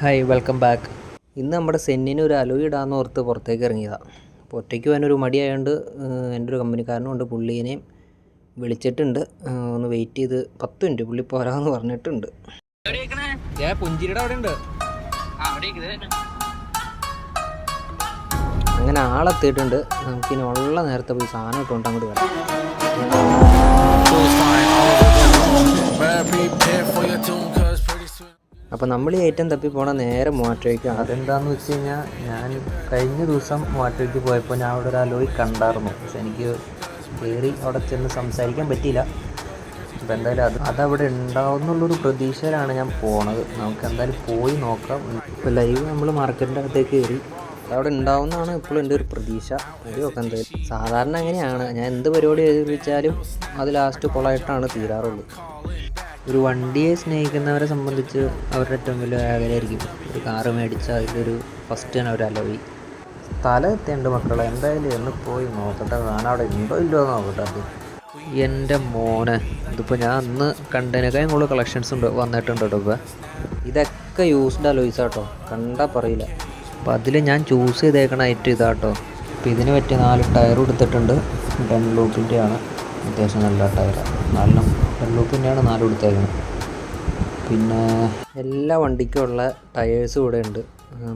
Hi welcome back ഇന്ന് നമ്മുടെ സെന്നിന് ഒരു അലോയി ഇടാന്ന് ഓർത്ത് പുറത്തേക്ക് ഇറങ്ങിയതാണ് അപ്പോൾ ഒറ്റയ്ക്ക് പോകാനൊരു മടിയായതുകൊണ്ട് എന്റെ ഒരു കമ്പനിക്കാരനും ഉണ്ട് പുള്ളീനെയും വിളിച്ചിട്ടുണ്ട്. ഒന്ന് വെയിറ്റ് ചെയ്ത് പത്ത് മിനിറ്റ് പുള്ളി പോരാന്ന് പറഞ്ഞിട്ടുണ്ട്. പുഞ്ചിരിയുടെ അവിടെ ഉണ്ട്. അങ്ങനെ ആളെത്തിയിട്ടുണ്ട് നമുക്കിനി ഉള്ള നേരത്തെ പോയി സാധനം ഇട്ടുകൊണ്ട് അങ്ങോട്ട് വരാം. അപ്പോൾ നമ്മൾ ഈ ഐറ്റം തപ്പി പോണ നേരെ മൂവാറ്റുപുഴയ്ക്കാണ് അതെന്താണെന്ന് വെച്ച് കഴിഞ്ഞാൽ ഞാൻ കഴിഞ്ഞ ദിവസം മൂവാറ്റുപുഴയ്ക്ക് പോയപ്പോൾ ഞാൻ അവിടെ ഒരു അലോയി കണ്ടായിരുന്നു. പക്ഷെ എനിക്ക് കയറി അവിടെ ചെന്ന് സംസാരിക്കാൻ പറ്റിയില്ല. അപ്പോൾ എന്തായാലും അത് അതവിടെ ഉണ്ടാവും എന്നുള്ളൊരു പ്രതീക്ഷയിലാണ് ഞാൻ പോണത്. നമുക്ക് എന്തായാലും പോയി നോക്കാം. ഇപ്പോൾ ലൈവ് നമ്മൾ മാർക്കറ്റിന്റെ അകത്തേക്ക് കയറി. അതവിടെ ഉണ്ടാവുന്നതാണ് ഇപ്പോഴും എന്റെ ഒരു പ്രതീക്ഷ. ഒരു നോക്കാം എന്തായാലും സാധാരണ അങ്ങനെയാണ്. ഞാൻ എന്ത് പരിപാടി ഏൽപ്പിച്ചാലും അത് ലാസ്റ്റ് കൊളായിട്ടാണ് തീരാറുള്ളൂ. ഒരു വണ്ടിയെ സ്നേഹിക്കുന്നവരെ സംബന്ധിച്ച് അവരുടെ ഏറ്റവും വലിയ ആഗ്രഹമായിരിക്കും. ഒരു കാറ് അതിലൊരു ഫസ്റ്റ് തന്നെ ഒരു അലോയി സ്ഥലം എത്തിയുണ്ട് മക്കളെ. എന്തായാലും എന്ന് പോയി നോക്കട്ടെ. ഞാൻ അവിടെ ഉണ്ടോ ഇല്ലോ എന്ന് നോക്കട്ടെ അത് എന്റെ മോനെ ഇതിപ്പോൾ ഞാൻ അന്ന് കണ്ടതിനേക്കാളും കൂടുതൽ കളക്ഷൻസ് ഉണ്ട് വന്നിട്ടുണ്ട് കേട്ടോ ഇപ്പോൾ ഇതൊക്കെ യൂസ്ഡ് അലോയിസ് കേട്ടോ കണ്ടാൽ പറയില്ല. അപ്പോൾ അതിൽ ഞാൻ ചൂസ് ചെയ്തേക്കണ ഐറ്റം ഇതാട്ടോ. അപ്പോൾ ഇതിന് പറ്റിയ നാല് ടയർ കൊടുത്തിട്ടുണ്ട് ഡൺ ലൂപ്പിന്റെയാണ് അത്യാവശ്യം നല്ല ടയറാണ് നാലിനും ലൂപ്പ് തന്നെയാണ് നാല് കൊടുത്തേക്കുന്നത് പിന്നെ എല്ലാ വണ്ടിക്കുമുള്ള ടയേഴ്സ് ഇവിടെ ഉണ്ട്.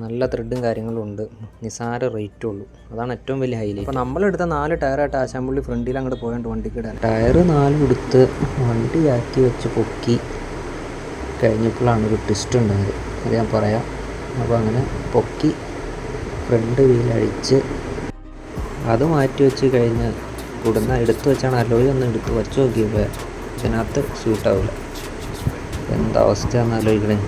നല്ല ത്രെഡും കാര്യങ്ങളും ഉണ്ട്. നിസാര റേറ്റും ഉള്ളൂ. അതാണ് ഏറ്റവും വലിയ ഹൈലൈറ്റ് അപ്പോൾ നമ്മളെടുത്ത നാല് ടയറായിട്ട് ആശാമ്പുള്ളി ഫ്രണ്ടിൽ അങ്ങോട്ട് പോയിട്ട് വണ്ടിക്ക് ഇടാൻ ടയർ നാല് കൊടുത്ത് വണ്ടി ആക്കി വെച്ച് പൊക്കി കഴിഞ്ഞപ്പോഴാണ് ഒരു ട്വിസ്റ്റ് ഉണ്ടായത്. അത് ഞാൻ പറയാം. അപ്പോൾ അങ്ങനെ പൊക്കി ഫ്രണ്ട് വീലഴിച്ച് അത് മാറ്റി വെച്ച് കഴിഞ്ഞ് കൊടുന്ന എടുത്ത് വെച്ചാണ് അലോയി ഒന്ന് എടുത്ത് വെച്ച് നോക്കിയപ്പോൾ ഇതിനകത്ത് സ്യൂട്ടാവില്ല എന്താ അവസ്ഥയാണെന്ന് ആലോചിക്കണേ.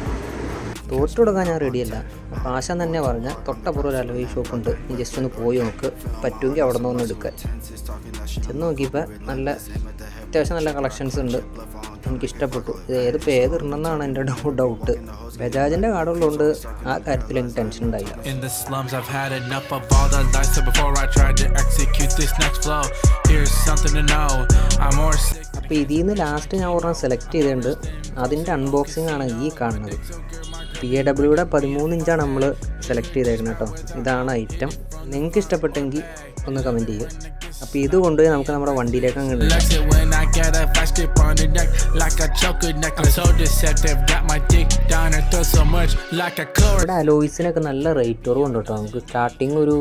തോറ്റു കൊടുക്കാൻ ഞാൻ റെഡിയല്ല അപ്പോൾ ആശാൻ തന്നെ പറഞ്ഞ തൊട്ടപ്പുറം ഒരു അലോയി ഷോപ്പുണ്ട് നീ ജസ്റ്റ് ഒന്ന് പോയി നോക്ക്. പറ്റുമെങ്കിൽ അവിടെ നിന്ന് ഒന്ന് എടുക്കാൻ ചെന്ന് നോക്കിയപ്പോൾ നല്ല അത്യാവശ്യം നല്ല കളക്ഷൻസ് ഉണ്ട്. എനിക്ക് ഇഷ്ടപ്പെട്ടു ഇത് ഏതിപ്പോൾ പേര് ഇടണമെന്നാണ് എന്റെ ഡൗട്ട് ബജാജിന്റെ കാർഡുള്ളതുകൊണ്ട് ആ കാര്യത്തിൽ എനിക്ക് ടെൻഷൻ ഉണ്ടായില്ല. In the slums, I've had enough of all the lies. Said before I tried to execute this next flow. Here's something to know. I'm more sick. അപ്പോൾ ഇതിൽ നിന്ന് ലാസ്റ്റ് ഞാൻ ഒരെണ്ണം സെലക്ട് ചെയ്തിട്ടുണ്ട്. അതിന്റെ അൺബോക്സിംഗ് ആണ് ഈ കാണുന്നത്. പി എ ഡബ്ല്യൂടെ പതിമൂന്ന് ഇഞ്ചാണ് നമ്മൾ സെലക്ട് ചെയ്തേക്കുന്നത് കേട്ടോ ഇതാണ് ഐറ്റം നിങ്ങൾക്ക് ഇഷ്ടപ്പെട്ടെങ്കിൽ ഒന്ന് കമന്റ് ചെയ്യുക അപ്പോൾ ഇത് കൊണ്ടുപോയി നമുക്ക് നമ്മുടെ വണ്ടിയിലേക്ക് അങ്ങ് ഇടാം. Relax it when I get a flash grip on the neck like a choker necklace. So deceptive, got my dick down her throat so much like a cord. ഇവിടെ അലോയിസിനൊക്കെ നല്ല റേറ്റ് കുറവുണ്ട് കേട്ടോ നമുക്ക് സ്റ്റാർട്ടിങ് ഒരു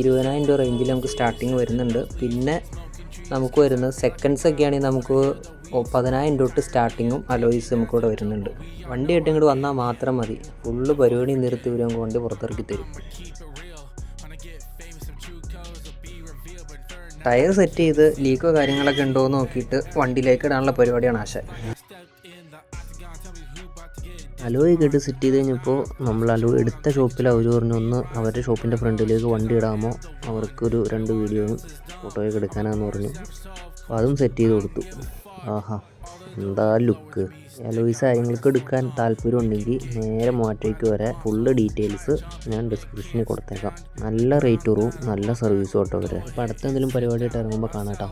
ഇരുപതിനായിരം രൂപ റേഞ്ചിൽ നമുക്ക് സ്റ്റാർട്ടിങ് വരുന്നുണ്ട് പിന്നെ നമുക്ക് വരുന്നത് സെക്കൻഡ്സ് ഒക്കെ ആണെങ്കിൽ നമുക്ക് പതിനായിരം തൊട്ട് സ്റ്റാർട്ടിങ്ങും അലോയിസ് നമുക്ക് ഇവിടെ വരുന്നുണ്ട് വണ്ടി ആയിട്ട് ഇങ്ങോട്ട് വന്നാൽ മാത്രം മതി ഫുള്ള് പരിപാടി നിർത്തി നമുക്ക് വണ്ടി പുറത്തിറക്കി തരും ടയർ സെറ്റ് ചെയ്ത് ലീക്കോ കാര്യങ്ങളൊക്കെ ഉണ്ടോ എന്ന് നോക്കിയിട്ട് വണ്ടിയിലേക്ക് ഇടാനുള്ള പരിപാടിയാണ് ആശ. അലോയ് കേട്ട് സെറ്റ് ചെയ്ത് കഴിഞ്ഞപ്പോൾ നമ്മൾ അലോ എടുത്ത ഷോപ്പിൽ അവർ പറഞ്ഞു ഒന്ന് അവരുടെ ഷോപ്പിന്റെ ഫ്രണ്ടിലേക്ക് വണ്ടി ഇടാമോ? അവർക്കൊരു രണ്ട് വീഡിയോയും ഫോട്ടോയൊക്കെ എടുക്കാനാന്ന് പറഞ്ഞു. അപ്പോൾ അതും സെറ്റ് ചെയ്ത് കൊടുത്തു. ആഹാ. എന്താ ലുക്ക് അലോയ്സ് കാര്യങ്ങൾക്ക് എടുക്കാൻ താല്പര്യം ഉണ്ടെങ്കിൽ നേരെ മാറ്റേക്ക് വരെ ഫുള്ള് ഡീറ്റെയിൽസ് ഞാൻ ഡിസ്ക്രിപ്ഷനിൽ കൊടുത്തേക്കാം. നല്ല റേറ്റ് കുറവും നല്ല സർവീസും കേട്ടോ അവരെ അപ്പോൾ അടുത്ത എന്തെങ്കിലും പരിപാടിയായിട്ട് ഇറങ്ങുമ്പോൾ കാണാം കേട്ടോ